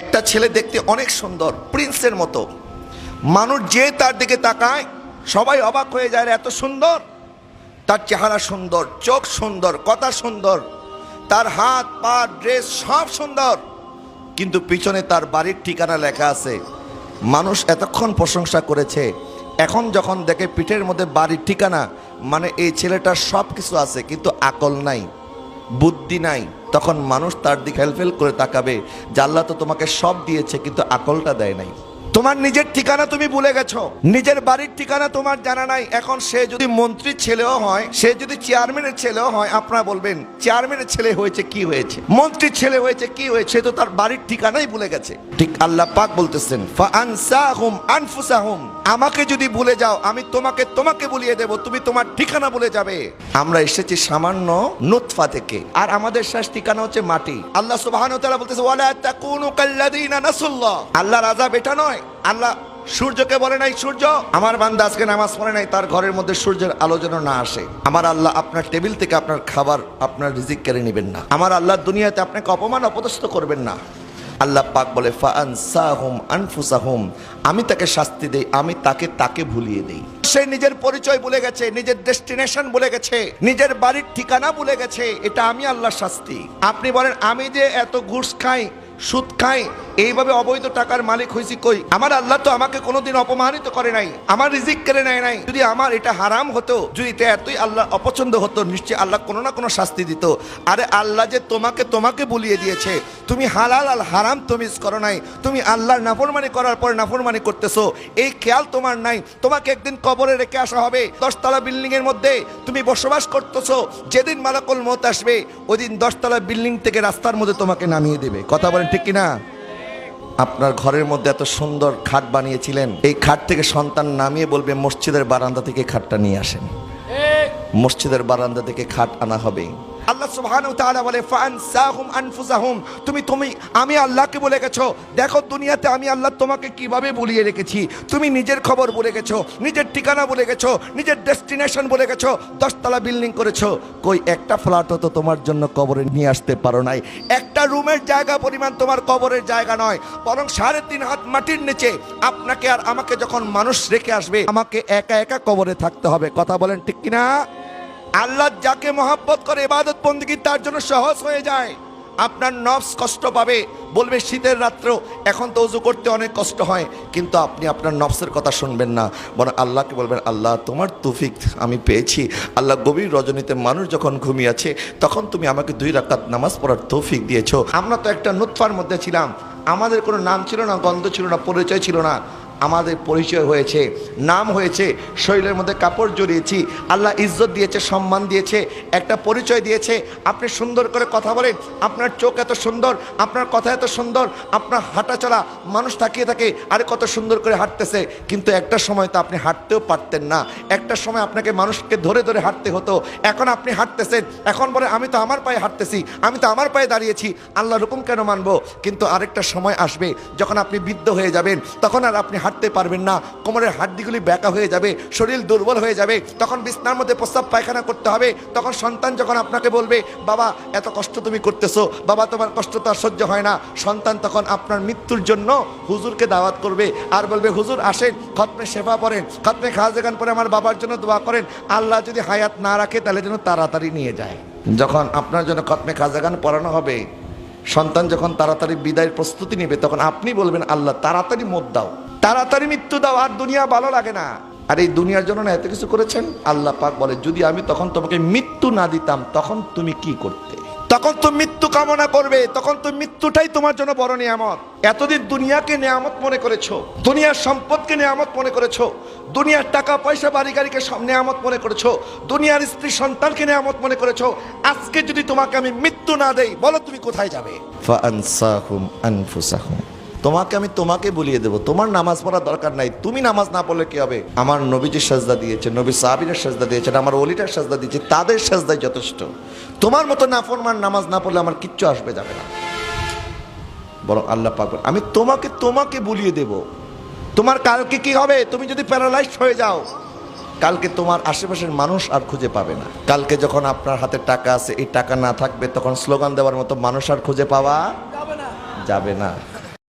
একটা ছেলে দেখতে অনেক সুন্দর প্রিন্সের মতো। মানুষ যে তার দিকে তাকায় সবাই অবাক হয়ে যায় "রে, এত সুন্দর। তার চেহারা সুন্দর চোখ সুন্দর কথা সুন্দর। তার হাত পা ড্রেস সব সুন্দর। কিন্তু পিছনে তার বাড়ির ঠিকানা লেখা আছে মানুষ এতক্ষণ প্রশংসা করেছে এখন যখন দেখে পিঠের মধ্যে বাড়ির ঠিকানা মানে এই ছেলেটার সব কিছু আছে কিন্তু আকল নাই। বুদ্ধি নাই, তখন মানুষ তার দিকে হেলফেল করে তাকাবে আল্লাহ তো তোমাকে সব দিয়েছে, কিন্তু আকলটা দেয় নাই। তোমার নিজের ঠিকানা তুমি ভুলে গেছো। নিজের বাড়ির ঠিকানা তোমার জানা নাই। এখন সে যদি মন্ত্রীর ছেলেও হয়, সে যদি চেয়ারম্যানের ছেলেও হয়, আপনারা বলবেন, চেয়ারম্যানের ছেলে হয়েছে, কি হয়েছে? মন্ত্রীর ছেলে হয়েছে, কি হয়েছে? তো তার বাড়ির ঠিকানাই ভুলে গেছে। ঠিক আল্লাহ পাক বলতেছেন ফাআনসাহুম আনফুসাহুম। আমাকে যদি ভুলে যাও, আমি তোমাকে তোমাকে বলিয়ে দেব, তুমি তোমার ঠিকানা বলে যাবে। আমরা এসেছি সামান্য নুতফা থেকে। আর আমাদের শেষ ঠিকানা হচ্ছে মাটি। আল্লাহ সুবহানাহু ওয়া তাআলা বলতেছে, ওয়ালা তাকুনু কাল্লাযিনা নাসুল্লাহ। আল্লাহর আযাব এটা নয়। আল্লাহ সূর্যকে বলে নাই, সূর্য। আমার বান্দা আজকে নামাজ পড়ে নাই, তার ঘরের মধ্যে সূর্যের আলো যেন না আসে। আমার আল্লাহ আপনার টেবিল থেকে আপনার খাবার, আপনার রিজিক কেড়ে নেবেন না। আমার আল্লাহ দুনিয়াতে আপনাকে অপমান অপদস্থ করবেন না। আল্লাহ পাক বলে আনফুসাহুম আমি তাকে শাস্তি দেই, আমি তাকে তাকে ভুলিয়ে দেই। সে নিজের পরিচয় ভুলে গেছে, নিজের ডেস্টিনেশন ভুলে গেছে, নিজের বাড়ির ঠিকানা ভুলে গেছে, এটা আমি আল্লাহর শাস্তি। আপনি বলেন, আমি যে এত ঘুষ খাই সুদ খাই এইভাবে অবৈধ টাকার মালিক হয়েছি কই? আমার আল্লাহ তো আমাকে কোনোদিন অপমানিত করে নাই, আমার রিজিক কেড়ে নেয় নাই। যদি আমার এটা হারাম হতো, যদি এটা এতই আল্লাহ অপছন্দ হতো, নিশ্চয়ই আল্লাহ কোনো না কোনো শাস্তি দিত। আরে আল্লাহ যে তোমাকে তোমাকে বলিয়ে দিয়েছে, তুমি হালাল আল হারাম তমিজ করো নাই, তুমি আল্লাহর নাফরমানি করার পর নাফরমানি করতেছো, এই খেয়াল তোমার নাই। তোমাকে একদিন কবরে রেখে আসা হবে, দশতলা বিল্ডিং এর মধ্যে তুমি বসবাস করতেছো, যেদিন মালাকুল মত আসবে ওই দিন দশতলা বিল্ডিং থেকে রাস্তার মধ্যে তোমাকে নামিয়ে দেবে। কথা বলেন ঠিক কিনা? আপনার ঘরের মধ্যে এত সুন্দর খাট বানিয়েছিলেন, এই খাট থেকে সন্তান নামিয়ে বলবে, মসজিদের বারান্দা থেকে খাটটা নিয়ে আসেন। মসজিদের বারান্দা থেকে খাট আনা হবে আল্লাহ সুবহানাহু তাআলা বলে, ফানসাহুম আনফুসাহুম। তুমি তুমি, আমি আল্লাহকে বলে গেছো, দেখো দুনিয়াতে আমি আল্লাহ তোমাকে কীভাবে ভুলিয়ে রেখেছি? তুমি নিজের খবর বলে গেছো, নিজের ঠিকানা বলে গেছো, নিজের ডেস্টিনেশন বলে গেছো, দশতলা বিল্ডিং করেছ। কই, একটা ফ্ল্যাটও তো তোমার জন্য কবরে নিয়ে আসতে পারো নাই। একটা রুমের জায়গা পরিমাণ তোমার কবরের জায়গা নয়, বরং সাড়ে তিন হাত মাটির নিচে আপনাকে আর আমাকে যখন মানুষ রেখে আসবে, আমাকে একা একা কবরে থাকতে হবে। কথা বলেন ঠিক কিনা? আল্লাহ যাকে মহাব্বত করে ইবাদত বন্দিগি তার জন্য সহজ হয়ে যায়। আপনার নফস কষ্ট পাবে। বলবে, শীতের রাত্রেও এখন তো উজু করতে অনেক কষ্ট হয়, কিন্তু আপনি আপনার নফসের কথা শুনবেন না। বরং আল্লাহকে বলবেন, আল্লাহ, তোমার তুফিক আমি পেয়েছি। আল্লাহ গভীর রজনীতে মানুষ যখন ঘুমিয়ে আছে তখন তুমি আমাকে দুই রাকাত নামাজ পড়ার তৌফিক দিয়েছ। আমরা তো একটা নুৎফার মধ্যে ছিলাম। আমাদের কোনো নাম ছিল না, গন্ধ ছিল না, পরিচয় ছিল না। আমাদের পরিচয় হয়েছে, নাম হয়েছে, শরীরের মধ্যে কাপড় জড়িয়েছি, আল্লাহ ইজ্জত দিয়েছে, সম্মান দিয়েছে, একটা পরিচয় দিয়েছে, আপনি সুন্দর করে কথা বলেন, আপনার চোখ এত সুন্দর, আপনার কথা এত সুন্দর, আপনার হাঁটা চলা, মানুষ তাকিয়ে থাকে, আরে কত সুন্দর করে হাঁটতেছে, কিন্তু একটা সময় তো আপনি হাঁটতেও পারতেন না, একটা সময় আপনাকে মানুষকে ধরে ধরে হাঁটতে হতো, এখন আপনি হাঁটতেছেন, এখন বলে, আমি তো আমার পায়ে হাঁটতেছি, আমি তো আমার পায়ে দাঁড়িয়েছি আল্লাহ রকম কেন মানবো? কিন্তু আরেকটা সময় আসবে, যখন আপনি বৃদ্ধ হয়ে যাবেন, তখন আর আপনি হাঁটতে পারবেন না, কোমরের হাড্ডিগুলি ব্যাকা হয়ে যাবে, শরীর দুর্বল হয়ে যাবে, তখন বিছনার মধ্যে প্রস্তাব পায়খানা করতে হবে, তখন সন্তান যখন আপনাকে বলবে, বাবা, এত কষ্ট তুমি করতেছো, বাবা, তোমার কষ্ট তো আর সহ্য হয় না। সন্তান তখন আপনার মৃত্যুর জন্য হুজুরকে দাওয়াত করবে আর বলবে, হুজুর, আসেন, খতমে সেবা পড়েন, খতমে খাজেগান পরে আমার বাবার জন্য দোয়া করেন, আল্লাহ যদি হায়াত না রাখে, তাহলে যেন তাড়াতাড়ি নিয়ে যায়। যখন আপনার জন্য খতমে খাজাগান পড়ানো হবে, সন্তান যখন তাড়াতাড়ি বিদায়ের প্রস্তুতি নেবে, তখন আপনি বলবেন, আল্লাহ, তাড়াতাড়ি মত দাও। তাড়াতাড়ি মৃত্যু দাও, আর দুনিয়া ভালো লাগে না। আর এই দুনিয়ার জন্য না এত কিছু করেছেন? আল্লাহ পাক বলে, যদি আমি তখন তোমাকে মৃত্যু না দিতাম, তখন তুমি কি করতে? তখন তো মৃত্যু কামনা করবে, তখন তো মৃত্যুটাই তোমার জন্য বড় নিয়ামত। এতদিন দুনিয়াকে নিয়ামত মনে করেছ, দুনিয়ার সম্পদকে নিয়ামত মনে করেছ, দুনিয়ার টাকা পয়সা বাড়ি গাড়িকে নিয়ামত মনে করেছ, দুনিয়ার স্ত্রী সন্তানকে নিয়ামত মনে করেছ, আজকে যদি তোমাকে আমি মৃত্যু না দেই, বলো তুমি কোথায় যাবে? তোমাকে আমি তোমাকে বলিয়ে দেবো। তোমার নামাজ পড়ার দরকার নাই। তুমি নামাজ না পড়লে কি হবে? আমার নবীজির সাজদা দিয়েছে নবী সাহাবিনের সাজদা দিয়েছেন, আমার অলিটার সাজদা দিয়েছে তাদের সাজদাই যথেষ্ট। তোমার মতো নাফরমান নামাজ না পড়লে আমার কিচ্ছু আসবে যাবে না। বরং আল্লাহ পাক আমি তোমাকে তোমাকে বলিয়ে দেব। তোমার কালকে কি হবে? তুমি যদি প্যারালাইজড হয়ে যাও, কালকে তোমার আশেপাশের মানুষ আর খুঁজে পাবে না। কালকে যখন আপনার হাতে টাকা আছে, এই টাকা না থাকবে, তখন স্লোগান দেওয়ার মতো মানুষ আর খুঁজে পাওয়া যাবে না।